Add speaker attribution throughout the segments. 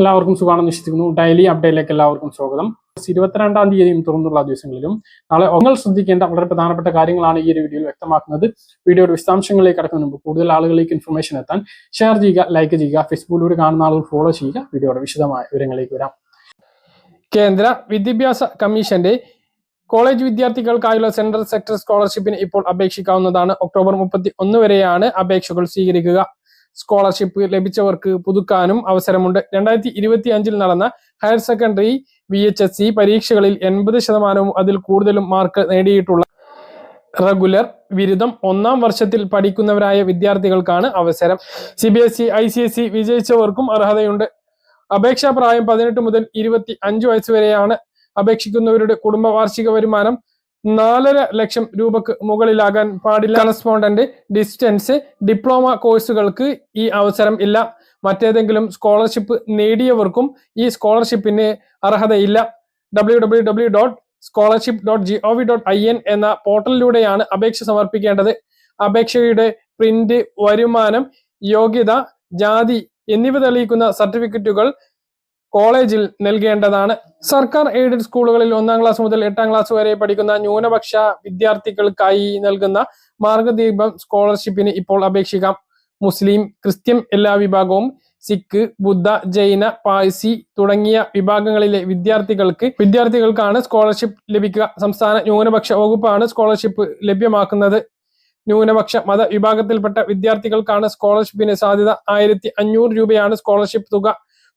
Speaker 1: എല്ലാവർക്കും സുഖമാണെന്ന് വിശ്വസിക്കുന്നു. ഡെയിലി അപ്ഡേറ്റിലേക്ക് എല്ലാവർക്കും സ്വാഗതം. ഇരുപത്തിരണ്ടാം തീയതിയും തുറന്നുള്ള ദിവസങ്ങളിലും നാളെ നിങ്ങൾ ശ്രദ്ധിക്കേണ്ട വളരെ പ്രധാനപ്പെട്ട കാര്യങ്ങളാണ് ഈ ഒരു വീഡിയോയിൽ വ്യക്തമാക്കുന്നത്. വീഡിയോയുടെ വിശദാംശങ്ങളിലേക്ക് കടക്കുന്ന മുമ്പ് കൂടുതൽ ആളുകളിലേക്ക് ഇൻഫർമേഷൻ എത്താൻ ഷെയർ ചെയ്യുക ലൈക്ക് ചെയ്യുക ഫേസ്ബുക്കിലൂടെ കാണുന്ന ആളുകൾ ഫോളോ ചെയ്യുക. വീഡിയോയുടെ വിശദമായ വിവരങ്ങളിലേക്ക് വരാം. കേന്ദ്ര വിദ്യാഭ്യാസ കമ്മീഷന്റെ കോളേജ് വിദ്യാർത്ഥികൾക്കായുള്ള സെൻട്രൽ സെക്ടർ സ്കോളർഷിപ്പിന് ഇപ്പോൾ അപേക്ഷിക്കാവുന്നതാണ്. ഒക്ടോബർ മുപ്പത്തി ഒന്ന് വരെയാണ് അപേക്ഷകൾ സ്വീകരിക്കുക. സ്കോളർഷിപ്പ് ലഭിച്ചവർക്ക് പുതുക്കാനും അവസരമുണ്ട്. രണ്ടായിരത്തി ഇരുപത്തി അഞ്ചിൽ നടന്ന higher secondary V H S C പരീക്ഷകളിൽ എൺപത് ശതമാനവും അതിൽ കൂടുതലും മാർക്ക് നേടിയിട്ടുള്ള റെഗുലർ ബിരുദം ഒന്നാം വർഷത്തിൽ പഠിക്കുന്നവരായ വിദ്യാർത്ഥികൾക്കാണ് അവസരം. C B S E I C S വിജയിച്ചവർക്കും അർഹതയുണ്ട്. അപേക്ഷാ പ്രായം പതിനെട്ട് മുതൽ ഇരുപത്തി അഞ്ച് വയസ്സ് വരെയാണ് അപേക്ഷിക്കുന്നവരുടെ കുടുംബ വാർഷിക വരുമാനം. നാലര ലക്ഷം രൂപക്ക് മുകളിലാകാൻ പാടില്ല. കറസ്പോണ്ടന്റ് ഡിസ്റ്റൻസ് ഡിപ്ലോമ കോഴ്സുകൾക്ക് ഈ അവസരം ഇല്ല. മറ്റേതെങ്കിലും സ്കോളർഷിപ്പ് നേടിയവർക്കും ഈ സ്കോളർഷിപ്പിന് അർഹതയില്ല. W W W dot scholarship dot G O V dot I N എന്ന പോർട്ടലിലൂടെയാണ് അപേക്ഷ സമർപ്പിക്കേണ്ടത്. അപേക്ഷയുടെ പ്രിന്റ് വരുമാനം യോഗ്യത ജാതി എന്നിവ തെളിയിക്കുന്ന സർട്ടിഫിക്കറ്റുകൾ കോളേജിൽ നൽകേണ്ടതാണ്. സർക്കാർ എയ്ഡഡ് സ്കൂളുകളിൽ ഒന്നാം ക്ലാസ് മുതൽ എട്ടാം ക്ലാസ് വരെ പഠിക്കുന്ന ന്യൂനപക്ഷ വിദ്യാർത്ഥികൾക്കായി നൽകുന്ന മാർഗദീപം സ്കോളർഷിപ്പിന് ഇപ്പോൾ അപേക്ഷിക്കാം. മുസ്ലിം ക്രിസ്ത്യൻ എല്ലാ വിഭാഗവും സിഖ് ബുദ്ധ ജൈന പാഴ്സി തുടങ്ങിയ വിഭാഗങ്ങളിലെ വിദ്യാർത്ഥികൾക്ക് വിദ്യാർത്ഥികൾക്കാണ് സ്കോളർഷിപ്പ് ലഭിക്കുക. സംസ്ഥാന ന്യൂനപക്ഷ വകുപ്പാണ് സ്കോളർഷിപ്പ് ലഭ്യമാക്കുന്നത്. ന്യൂനപക്ഷ മത വിഭാഗത്തിൽപ്പെട്ട വിദ്യാർത്ഥികൾക്കാണ് സ്കോളർഷിപ്പിന് സാധ്യത ആയിരത്തി അഞ്ഞൂറ് രൂപയാണ് സ്കോളർഷിപ്പ് തുക.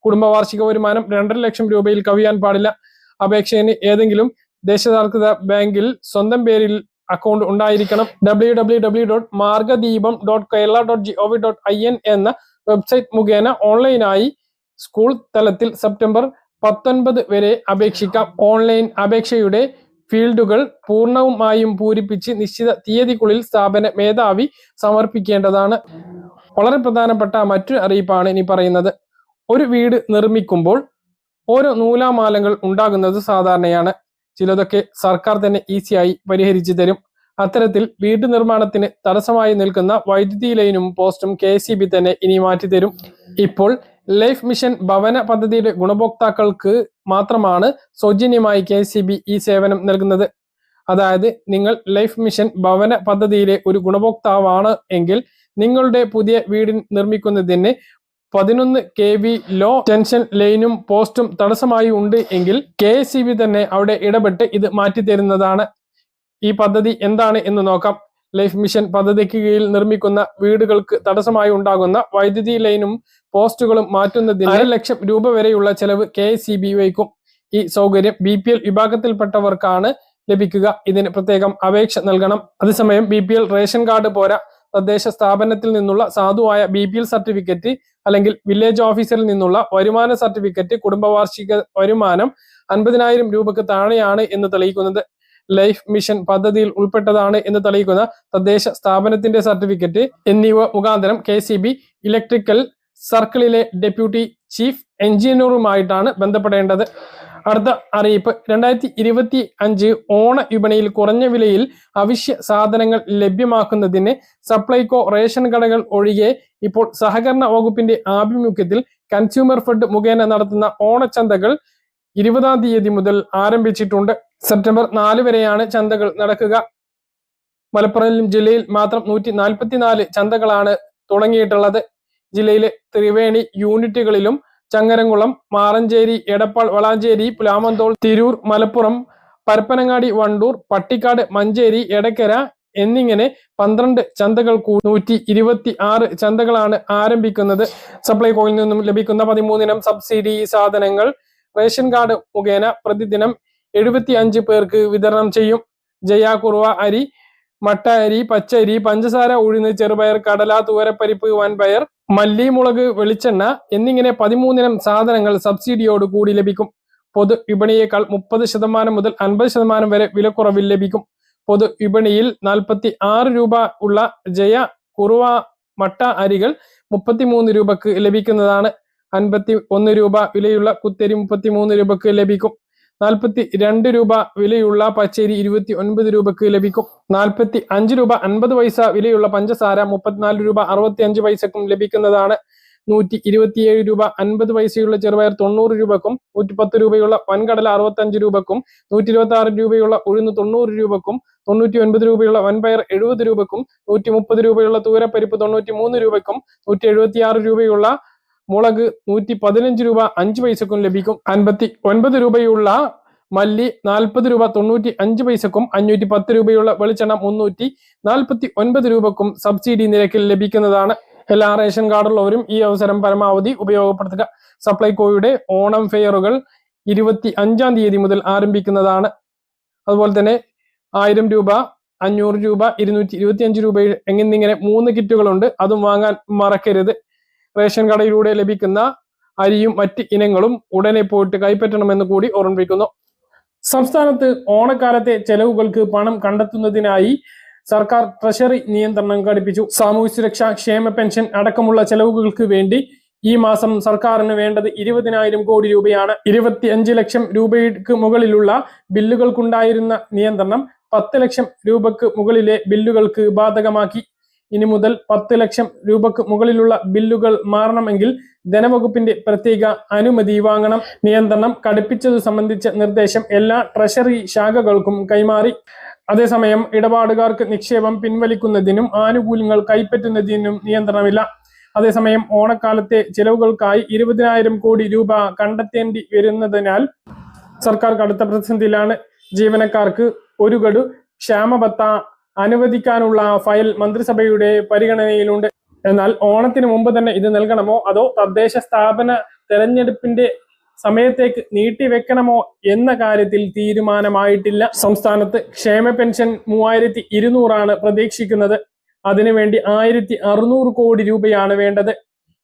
Speaker 1: കുടുംബ വാർഷിക വരുമാനം രണ്ടര ലക്ഷം രൂപയിൽ കവിയാൻ പാടില്ല. അപേക്ഷകന് ഏതെങ്കിലും ദേശസാൽകൃത ബാങ്കിൽ സ്വന്തം പേരിൽ അക്കൗണ്ട് ഉണ്ടായിരിക്കണം. W W W dot Margadeepam dot Kerala dot G O V dot I N എന്ന വെബ്സൈറ്റ് മുഖേന ഓൺലൈനായി സ്കൂൾ തലത്തിൽ സെപ്റ്റംബർ പത്തൊൻപത് വരെ അപേക്ഷിക്കാം. ഓൺലൈൻ അപേക്ഷയുടെ ഫീൽഡുകൾ പൂർണമായും പൂരിപ്പിച്ച് നിശ്ചിത തീയതിക്കുള്ളിൽ സ്ഥാപന മേധാവി സമർപ്പിക്കേണ്ടതാണ്. വളരെ പ്രധാനപ്പെട്ട മറ്റൊരു അറിയിപ്പാണ് ഇനി പറയുന്നത്. ഒരു വീട് നിർമ്മിക്കുമ്പോൾ ഓരോ നൂലാമാലങ്ങൾ ഉണ്ടാകുന്നത് സാധാരണയാണ്. ചിലതൊക്കെ സർക്കാർ തന്നെ ഈസിയായി പരിഹരിച്ചു തരും. അത്തരത്തിൽ വീട് നിർമ്മാണത്തിന് തടസ്സമായി നിൽക്കുന്ന വൈദ്യുതി ലൈനും പോസ്റ്റും കെ തന്നെ ഇനി മാറ്റി തരും. ഇപ്പോൾ ലൈഫ് മിഷൻ ഭവന പദ്ധതിയുടെ ഗുണഭോക്താക്കൾക്ക് മാത്രമാണ് സൗജന്യമായി കെ ഈ സേവനം നൽകുന്നത്. അതായത് നിങ്ങൾ ലൈഫ് മിഷൻ ഭവന പദ്ധതിയിലെ ഒരു ഗുണഭോക്താവാണ് എങ്കിൽ നിങ്ങളുടെ പുതിയ വീട് നിർമ്മിക്കുന്നതിന് പതിനൊന്ന് കെ വി ലോ ടെൻഷൻ ലൈനും പോസ്റ്റും തടസ്സമായി ഉണ്ട് എങ്കിൽ കെ എസ് തന്നെ അവിടെ ഇടപെട്ട് ഇത് മാറ്റി തരുന്നതാണ്. ഈ പദ്ധതി എന്താണ് എന്ന് നോക്കാം. ലൈഫ് മിഷൻ പദ്ധതിക്ക് കീഴിൽ നിർമ്മിക്കുന്ന വീടുകൾക്ക് തടസ്സമായി ഉണ്ടാകുന്ന വൈദ്യുതി ലൈനും പോസ്റ്റുകളും മാറ്റുന്നതിന് അര ലക്ഷം രൂപ വരെയുള്ള ചെലവ് കെ എസ് വയ്ക്കും. ഈ സൗകര്യം ബി പി എൽ വിഭാഗത്തിൽപ്പെട്ടവർക്കാണ് ലഭിക്കുക. ഇതിന് പ്രത്യേകം അപേക്ഷ നൽകണം. അതേസമയം B P L ration card പോരാ. തദ്ദേശ സ്ഥാപനത്തിൽ നിന്നുള്ള സാധുവായ ബി പി എൽ സർട്ടിഫിക്കറ്റ് അല്ലെങ്കിൽ വില്ലേജ് ഓഫീസറിൽ നിന്നുള്ള വരുമാന സർട്ടിഫിക്കറ്റ് കുടുംബവാർഷിക വരുമാനം അൻപതിനായിരം രൂപക്ക് താഴെയാണ് എന്ന് തെളിയിക്കുന്നത്. ലൈഫ് മിഷൻ പദ്ധതിയിൽ ഉൾപ്പെട്ടതാണ് എന്ന് തെളിയിക്കുന്ന തദ്ദേശ സ്ഥാപനത്തിന്റെ സർട്ടിഫിക്കറ്റ് എന്നിവ മുഖാന്തരം കെ ഇലക്ട്രിക്കൽ സർക്കിളിലെ ഡെപ്യൂട്ടി ചീഫ് എഞ്ചിനീയറുമായിട്ടാണ് ബന്ധപ്പെടേണ്ടത്. അടുത്ത അറിയിപ്പ്. രണ്ടായിരത്തി ഇരുപത്തി അഞ്ച് ഓണ വിപണിയിൽ കുറഞ്ഞ വിലയിൽ അവശ്യ സാധനങ്ങൾ ലഭ്യമാക്കുന്നതിന് സപ്ലൈകോ റേഷൻ കടകൾ ഒഴികെ ഇപ്പോൾ സഹകരണ വകുപ്പിന്റെ ആഭിമുഖ്യത്തിൽ കൺസ്യൂമർ ഫെഡ് മുഖേന നടത്തുന്ന ഓണച്ചന്തകൾ ഇരുപതാം തീയതി മുതൽ ആരംഭിച്ചിട്ടുണ്ട്. സെപ്റ്റംബർ നാല് വരെയാണ് ചന്തകൾ നടക്കുക. മലപ്പുറം ജില്ലയിൽ മാത്രം നൂറ്റി നാൽപ്പത്തിനാല് ചന്തകളാണ് തുടങ്ങിയിട്ടുള്ളത്. ജില്ലയിലെ ത്രിവേണി യൂണിറ്റുകളിലും ചങ്ങരംകുളം മാറഞ്ചേരി എടപ്പാൾ വളാഞ്ചേരി പുലാമന്തോൾ തിരൂർ മലപ്പുറം പരപ്പനങ്ങാടി വണ്ടൂർ പട്ടിക്കാട് മഞ്ചേരി എടക്കര എന്നിങ്ങനെ പന്ത്രണ്ട് ചന്തകൾ നൂറ്റി ഇരുപത്തി ആറ് ചന്തകളാണ് ആരംഭിക്കുന്നത്. സപ്ലൈകോയിൽ നിന്നും ലഭിക്കുന്ന പതിമൂന്നിനം സബ്സിഡി സാധനങ്ങൾ റേഷൻ കാർഡ് മുഖേന പ്രതിദിനം എഴുപത്തി അഞ്ച് പേർക്ക് വിതരണം ചെയ്യും. ജയ കുറുവ അരി മട്ട അരി പച്ചരി പഞ്ചസാര ഉഴുന്ന് ചെറുപയർ കടല തൂവരപ്പരിപ്പ് വൻപയർ മല്ലി മുളക് വെളിച്ചെണ്ണ എന്നിങ്ങനെ പതിമൂന്നിനം സാധനങ്ങൾ സബ്സിഡിയോട് കൂടി ലഭിക്കും. പൊതു വിപണിയേക്കാൾ മുപ്പത് ശതമാനം മുതൽ അൻപത് ശതമാനം വരെ വിലക്കുറവിൽ ലഭിക്കും. പൊതു വിപണിയിൽ നാൽപ്പത്തി ആറ് രൂപ ഉള്ള ജയ കുറുവ മട്ട അരികൾ മുപ്പത്തിമൂന്ന് രൂപക്ക് ലഭിക്കുന്നതാണ്. അൻപത്തി ഒന്ന് രൂപ വിലയുള്ള കുത്തരി മുപ്പത്തി മൂന്ന് രൂപക്ക് ലഭിക്കും. നാൽപ്പത്തി രണ്ട് രൂപ വിലയുള്ള പച്ചരി ഇരുപത്തി ഒൻപത് രൂപക്ക് ലഭിക്കും. നാൽപ്പത്തി അഞ്ച് രൂപ അൻപത് പൈസ വിലയുള്ള പഞ്ചസാര മുപ്പത്തിനാല് രൂപ അറുപത്തി അഞ്ച് പൈസക്കും ലഭിക്കുന്നതാണ്. നൂറ്റി ഇരുപത്തിയേഴ് രൂപ അൻപത് പൈസയുള്ള ചെറുപയർ തൊണ്ണൂറ് രൂപക്കും നൂറ്റി പത്ത് രൂപയുള്ള വൻകടല അറുപത്തഞ്ച് രൂപക്കും നൂറ്റി ഇരുപത്തി ആറ് രൂപയുള്ള ഉഴുന്ന് തൊണ്ണൂറ് രൂപക്കും തൊണ്ണൂറ്റി ഒൻപത് രൂപയുള്ള വൻപയർ എഴുപത് രൂപക്കും നൂറ്റി മുപ്പത് രൂപയുള്ള തൂരപ്പരിപ്പ് തൊണ്ണൂറ്റി മൂന്ന് രൂപക്കും നൂറ്റി എഴുപത്തി ആറ് രൂപയുള്ള മുളക് നൂറ്റി പതിനഞ്ച് രൂപ അഞ്ച് പൈസക്കും ലഭിക്കും. അൻപത്തി ഒൻപത് രൂപയുള്ള മല്ലി നാൽപ്പത് രൂപ തൊണ്ണൂറ്റി അഞ്ച് പൈസക്കും അഞ്ഞൂറ്റി പത്ത് രൂപയുള്ള വെളിച്ചെണ്ണ മുന്നൂറ്റി നാൽപ്പത്തി ഒൻപത് രൂപക്കും സബ്സിഡി നിരക്കിൽ ലഭിക്കുന്നതാണ്. എല്ലാ റേഷൻ കാർഡുള്ളവരും ഈ അവസരം പരമാവധി ഉപയോഗപ്പെടുത്തുക. സപ്ലൈകോയുടെ ഓണം ഫെയറുകൾ ഇരുപത്തി അഞ്ചാം തീയതി മുതൽ ആരംഭിക്കുന്നതാണ്. അതുപോലെ തന്നെ ആയിരം രൂപ അഞ്ഞൂറ് രൂപ ഇരുന്നൂറ്റി ഇരുപത്തി അഞ്ച് രൂപ എന്നിങ്ങനെ മൂന്ന് കിറ്റുകളുണ്ട്. അതും വാങ്ങാൻ മറക്കരുത്. റേഷൻ കടയിലൂടെ ലഭിക്കുന്ന അരിയും മറ്റ് ഇനങ്ങളും ഉടനെ പോയിട്ട് കൈപ്പറ്റണമെന്ന് കൂടി ഓർമ്മിപ്പിക്കുന്നു. സംസ്ഥാനത്ത് ഓണക്കാലത്തെ ചെലവുകൾക്ക് പണം കണ്ടെത്തുന്നതിനായി സർക്കാർ ട്രഷറി നിയന്ത്രണം ഘടിപ്പിച്ചു. സാമൂഹ്യ സുരക്ഷ ക്ഷേമ പെൻഷൻ അടക്കമുള്ള ചെലവുകൾക്ക് വേണ്ടി ഈ മാസം സർക്കാരിന് വേണ്ടത് ഇരുപതിനായിരം കോടി രൂപയാണ്. ഇരുപത്തി അഞ്ച് ലക്ഷം രൂപയ്ക്ക് മുകളിലുള്ള ബില്ലുകൾക്കുണ്ടായിരുന്ന നിയന്ത്രണം പത്ത് ലക്ഷം രൂപക്ക് മുകളിലെ ബില്ലുകൾക്ക് ബാധകമാക്കി. ഇനി മുതൽ പത്ത് ലക്ഷം രൂപക്ക് മുകളിലുള്ള ബില്ലുകൾ മാറണമെങ്കിൽ ധനവകുപ്പിന്റെ പ്രത്യേക അനുമതി വാങ്ങണം. നിയന്ത്രണം കടുപ്പിച്ചതു സംബന്ധിച്ച നിർദ്ദേശം എല്ലാ ട്രഷറി ശാഖകൾക്കും കൈമാറി. അതേസമയം ഇടപാടുകാർക്ക് നിക്ഷേപം പിൻവലിക്കുന്നതിനും ആനുകൂല്യങ്ങൾ കൈപ്പറ്റുന്നതിനും നിയന്ത്രണമില്ല. അതേസമയം ഓണക്കാലത്തെ ചിലവുകൾക്കായി ഇരുപതിനായിരം കോടി രൂപ കണ്ടെത്തേണ്ടി വരുന്നതിനാൽ സർക്കാർ കടുത്ത പ്രതിസന്ധിയിലാണ് ജീവനക്കാർക്ക് ഒരു ഗഡു ക്ഷാമബത്ത അനുവദിക്കാനുള്ള ഫയൽ മന്ത്രിസഭയുടെ പരിഗണനയിലുണ്ട്. എന്നാൽ ഓണത്തിന് മുമ്പ് തന്നെ ഇത് നൽകണമോ? അതോ തദ്ദേശ സ്ഥാപന തെരഞ്ഞെടുപ്പിന്റെ സമയത്തേക്ക് നീട്ടിവെക്കണമോ എന്ന കാര്യത്തിൽ തീരുമാനമായിട്ടില്ല. സംസ്ഥാനത്ത് ക്ഷേമ പെൻഷൻ മൂവായിരത്തി ഇരുന്നൂറാണ് പ്രതീക്ഷിക്കുന്നത്. അതിനുവേണ്ടി ആയിരത്തി അറുന്നൂറ് കോടി രൂപയാണ് വേണ്ടത്.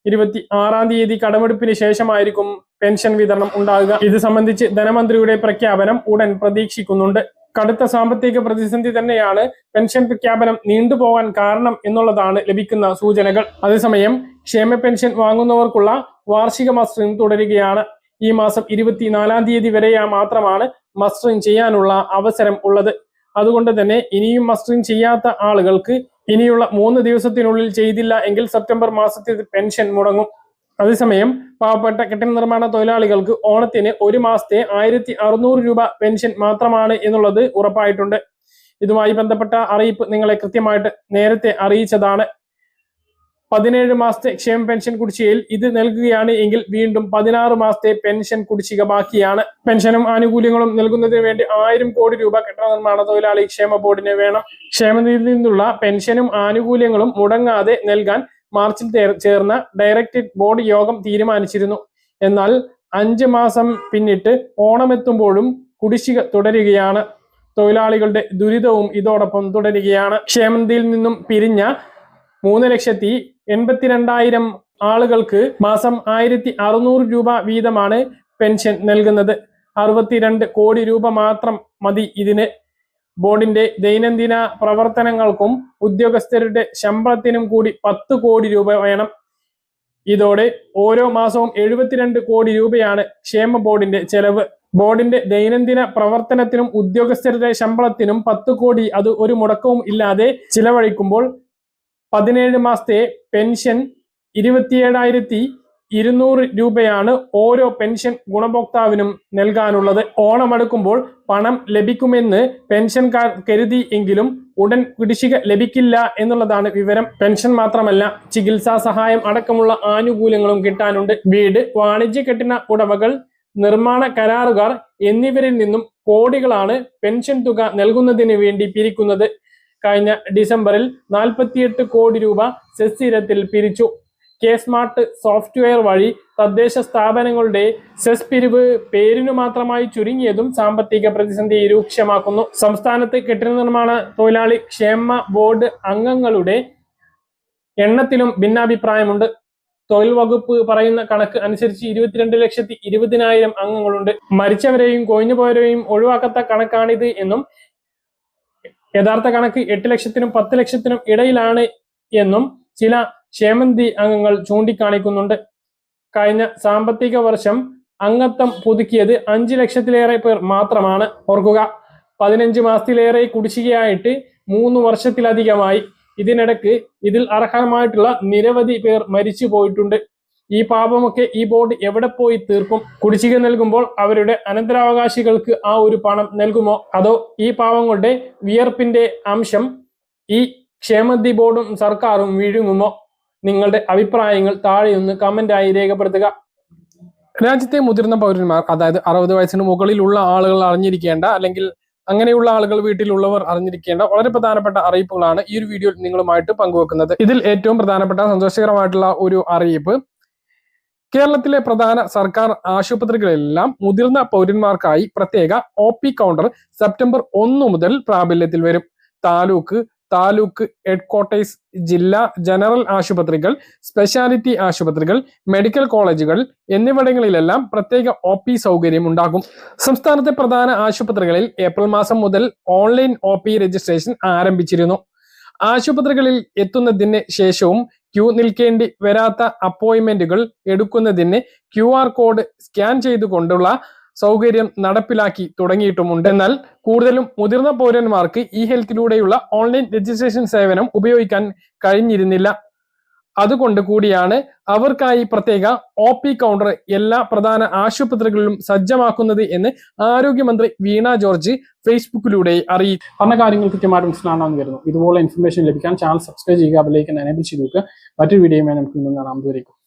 Speaker 1: ഇരുപത്തി ആറാം തീയതി കടമെടുപ്പിന് ശേഷമായിരിക്കും പെൻഷൻ വിതരണം ഉണ്ടാകുക. ഇത് സംബന്ധിച്ച് ധനമന്ത്രിയുടെ പ്രഖ്യാപനം ഉടൻ പ്രതീക്ഷിക്കുന്നുണ്ട്. കടുത്ത സാമ്പത്തിക പ്രതിസന്ധി തന്നെയാണ് പെൻഷൻ പ്രഖ്യാപനം നീണ്ടുപോകാൻ കാരണം എന്നുള്ളതാണ് ലഭിക്കുന്ന സൂചനകൾ. അതേസമയം ക്ഷേമ പെൻഷൻ വാങ്ങുന്നവർക്കുള്ള വാർഷിക മസ്റ്ററിംഗ് തുടരുകയാണ്. ഈ മാസം ഇരുപത്തിനാലാം തീയതി വരെ മാത്രമാണ് മസ്റ്ററിംഗ് ചെയ്യാനുള്ള അവസരം ഉള്ളത്. അതുകൊണ്ട് തന്നെ ഇനിയും മസ്റ്ററിംഗ് ചെയ്യാത്ത ആളുകൾക്ക് ഇനിയുള്ള മൂന്ന് ദിവസത്തിനുള്ളിൽ ചെയ്തില്ല എങ്കിൽ സെപ്റ്റംബർ മാസത്തിൽ പെൻഷൻ മുടങ്ങും. അതേസമയം പാവപ്പെട്ട കെട്ടിട നിർമ്മാണ തൊഴിലാളികൾക്ക് ഓണത്തിന് ഒരു മാസത്തെ ആയിരത്തി അറുന്നൂറ് രൂപ പെൻഷൻ മാത്രമാണ് എന്നുള്ളത് ഉറപ്പായിട്ടുണ്ട്. ഇതുമായി ബന്ധപ്പെട്ട അറിയിപ്പ് നിങ്ങളെ കൃത്യമായിട്ട് നേരത്തെ അറിയിച്ചതാണ്. പതിനേഴ് മാസത്തെ ക്ഷേമ പെൻഷൻ കുടിശ്ശികയിൽ ഇത് നൽകുകയാണ് എങ്കിൽ വീണ്ടും പതിനാറ് മാസത്തെ പെൻഷൻ കുടിശ്ശിക ബാക്കിയാണ്. പെൻഷനും ആനുകൂല്യങ്ങളും നൽകുന്നതിന് വേണ്ടി ആയിരം കോടി രൂപ കെട്ടിട നിർമ്മാണ തൊഴിലാളി ക്ഷേമ ബോർഡിന് വേണം. ക്ഷേമനിധിയിൽ നിന്നുള്ള പെൻഷനും ആനുകൂല്യങ്ങളും മുടങ്ങാതെ നൽകാൻ മാർച്ചിൽ ചേർന്ന ഡയറക്ടറേറ്റ് ബോർഡ് യോഗം തീരുമാനിച്ചിരുന്നു. എന്നാൽ അഞ്ച് മാസം പിന്നിട്ട് ഓണമെത്തുമ്പോഴും കുടിശ്ശിക തുടരുകയാണ്. തൊഴിലാളികളുടെ ദുരിതവും ഇതോടൊപ്പം തുടരുകയാണ്. ക്ഷേമനിധിയിൽ നിന്നും പിരിഞ്ഞ മൂന്ന് ലക്ഷത്തി എൺപത്തിരണ്ടായിരം ആളുകൾക്ക് മാസം ആയിരത്തി അറുന്നൂറ് രൂപ വീതമാണ് പെൻഷൻ നൽകുന്നത്. അറുപത്തിരണ്ട് കോടി രൂപ മാത്രം മതി ഇതിന്. ബോർഡിന്റെ ദൈനംദിന പ്രവർത്തനങ്ങൾക്കും ഉദ്യോഗസ്ഥരുടെ ശമ്പളത്തിനും കൂടി പത്ത് കോടി രൂപ വേണം. ഇതോടെ ഓരോ മാസവും എഴുപത്തിരണ്ട് കോടി രൂപയാണ് ക്ഷേമ ബോർഡിന്റെ ചെലവ്. ബോർഡിന്റെ ദൈനംദിന പ്രവർത്തനത്തിനും ഉദ്യോഗസ്ഥരുടെ ശമ്പളത്തിനും പത്ത് കോടി അത് ഒരു മുടക്കവും ഇല്ലാതെ ചിലവഴിക്കുമ്പോൾ പതിനേഴ് മാസത്തെ പെൻഷൻ ഇരുപത്തിയേഴായിരത്തി ഇരുന്നൂറ് രൂപയാണ് ഓരോ പെൻഷൻ ഗുണഭോക്താവിനും നൽകാനുള്ളത്. ഓണമടുക്കുമ്പോൾ പണം ലഭിക്കുമെന്ന് പെൻഷൻകാർ കരുതി എങ്കിലും ഉടൻ കുടിശ്ശിക ലഭിക്കില്ല എന്നുള്ളതാണ് വിവരം. പെൻഷൻ മാത്രമല്ല ചികിത്സാ സഹായം അടക്കമുള്ള ആനുകൂല്യങ്ങളും കിട്ടാനുണ്ട്. വീട് വാണിജ്യ കെട്ടിന ഉടമകൾ നിർമ്മാണ കരാറുകാർ എന്നിവരിൽ നിന്നും കോടികളാണ് പെൻഷൻ തുക നൽകുന്നതിന് വേണ്ടി പിരിക്കുന്നത്. കഴിഞ്ഞ ഡിസംബറിൽ നാൽപ്പത്തിയെട്ട് കോടി രൂപ സെസ് പിരിച്ചു. കെ സ്മാർട്ട് സോഫ്റ്റ്വെയർ വഴി തദ്ദേശ സ്ഥാപനങ്ങളുടെ സെസ് പിരിവ് പേരിനു മാത്രമായി ചുരുങ്ങിയതും സാമ്പത്തിക പ്രതിസന്ധി രൂക്ഷമാക്കുന്നു. സംസ്ഥാനത്ത് കെട്ടിട നിർമ്മാണ തൊഴിലാളി ക്ഷേമ ബോർഡ് അംഗങ്ങളുടെ എണ്ണത്തിലും ഭിന്നാഭിപ്രായമുണ്ട്. തൊഴിൽ വകുപ്പ് പറയുന്ന കണക്ക് അനുസരിച്ച് ഇരുപത്തിരണ്ട് ലക്ഷത്തി ഇരുപതിനായിരം അംഗങ്ങളുണ്ട്. മരിച്ചവരെയും കൊഴിഞ്ഞുപോയവരെയും ഒഴിവാക്കാത്ത കണക്കാണിത് എന്നും യഥാർത്ഥ കണക്ക് എട്ട് ലക്ഷത്തിനും പത്ത് ലക്ഷത്തിനും ഇടയിലാണ് എന്നും ചില ക്ഷേമനിധി അംഗങ്ങൾ ചൂണ്ടിക്കാണിക്കുന്നുണ്ട്. കഴിഞ്ഞ സാമ്പത്തിക വർഷം അംഗത്വം പുതുക്കിയത് അഞ്ച് ലക്ഷത്തിലേറെ പേർ മാത്രമാണ്. ഓർക്കുക പതിനഞ്ച് മാസത്തിലേറെ കുടിശ്ശികയായിട്ട് മൂന്ന് വർഷത്തിലധികമായി. ഇതിനിടക്ക് ഇതിൽ അർഹമായിട്ടുള്ള നിരവധി പേർ മരിച്ചു പോയിട്ടുണ്ട്. ഈ പാപമൊക്കെ ഈ ബോർഡ് എവിടെ പോയി തീർക്കും? കുടിശ്ശിക നൽകുമ്പോൾ അവരുടെ അനന്തരാവകാശികൾക്ക് ആ ഒരു പണം നൽകുമോ? അതോ ഈ പാവങ്ങളുടെ വിയർപ്പിന്റെ അംശം ഈ ക്ഷേമനിധി ബോർഡും സർക്കാരും വിഴുങ്ങുമോ? നിങ്ങളുടെ അഭിപ്രായങ്ങൾ താഴെയൊന്ന് കമന്റായി രേഖപ്പെടുത്തുക. രാജ്യത്തെ മുതിർന്ന പൗരന്മാർ അതായത് അറുപത് വയസ്സിന് മുകളിലുള്ള ആളുകൾ അറിഞ്ഞിരിക്കേണ്ട അല്ലെങ്കിൽ അങ്ങനെയുള്ള ആളുകൾ വീട്ടിലുള്ളവർ അറിഞ്ഞിരിക്കേണ്ട വളരെ പ്രധാനപ്പെട്ട അറിയിപ്പുകളാണ് ഈ ഒരു വീഡിയോയിൽ നിങ്ങളുമായിട്ട് പങ്കുവെക്കുന്നത്. ഇതിൽ ഏറ്റവും പ്രധാനപ്പെട്ട സന്തോഷകരമായിട്ടുള്ള ഒരു അറിയിപ്പ് കേരളത്തിലെ പ്രധാന സർക്കാർ ആശുപത്രികളിലെല്ലാം മുതിർന്ന പൗരന്മാർക്കായി പ്രത്യേക ഒ പി കൗണ്ടർ സെപ്റ്റംബർ ഒന്ന് മുതൽ പ്രാബല്യത്തിൽ വരും. താലൂക്ക് താലൂക്ക് ഹെഡ്ക്വാർട്ടേഴ്സ് ജില്ലാ ജനറൽ ആശുപത്രികൾ സ്പെഷ്യാലിറ്റി ആശുപത്രികൾ മെഡിക്കൽ കോളേജുകൾ എന്നിവിടങ്ങളിലെല്ലാം പ്രത്യേക ഒ പി സൗകര്യം ഉണ്ടാകും. സംസ്ഥാനത്തെ പ്രധാന ആശുപത്രികളിൽ ഏപ്രിൽ മാസം മുതൽ ഓൺലൈൻ ഒ പി രജിസ്ട്രേഷൻ ആരംഭിച്ചിരുന്നു. ആശുപത്രികളിൽ എത്തുന്നതിന് ശേഷവും ക്യൂ നിൽക്കേണ്ടി വരാത്ത അപ്പോയിന്റ്മെന്റുകൾ എടുക്കുന്നതിന് ക്യു കോഡ് സ്കാൻ ചെയ്തുകൊണ്ടുള്ള സൗകര്യം നടപ്പിലാക്കി തുടങ്ങിയിട്ടുമുണ്ട്. എന്നാൽ കൂടുതലും മുതിർന്ന പൗരന്മാർക്ക് ഇ ഹെൽത്തിലൂടെയുള്ള ഓൺലൈൻ രജിസ്ട്രേഷൻ സേവനം ഉപയോഗിക്കാൻ കഴിഞ്ഞിരുന്നില്ല. അതുകൊണ്ട് കൂടിയാണ് അവർക്കായി പ്രത്യേക ഒ പി കൗണ്ടർ എല്ലാ പ്രധാന ആശുപത്രികളിലും സജ്ജമാക്കുന്നത് എന്ന് ആരോഗ്യമന്ത്രി വീണ ജോർജ് ഫേസ്ബുക്കിലൂടെ അറിയി പറഞ്ഞ കാര്യങ്ങൾ കൃത്യമായിട്ട് മനസ്സിലാണെന്ന് വരുന്നു ഇതുപോലെ ഇൻഫർമേഷൻ ലഭിക്കാൻ ചാനൽ സബ്സ്ക്രൈബ് ചെയ്യുക അതിലേക്ക് എനേബിൾ ചെയ്ത് നോക്കുക മറ്റൊരു വീഡിയോയുമായി നമുക്ക് കാണാം. ദൂരേക്കും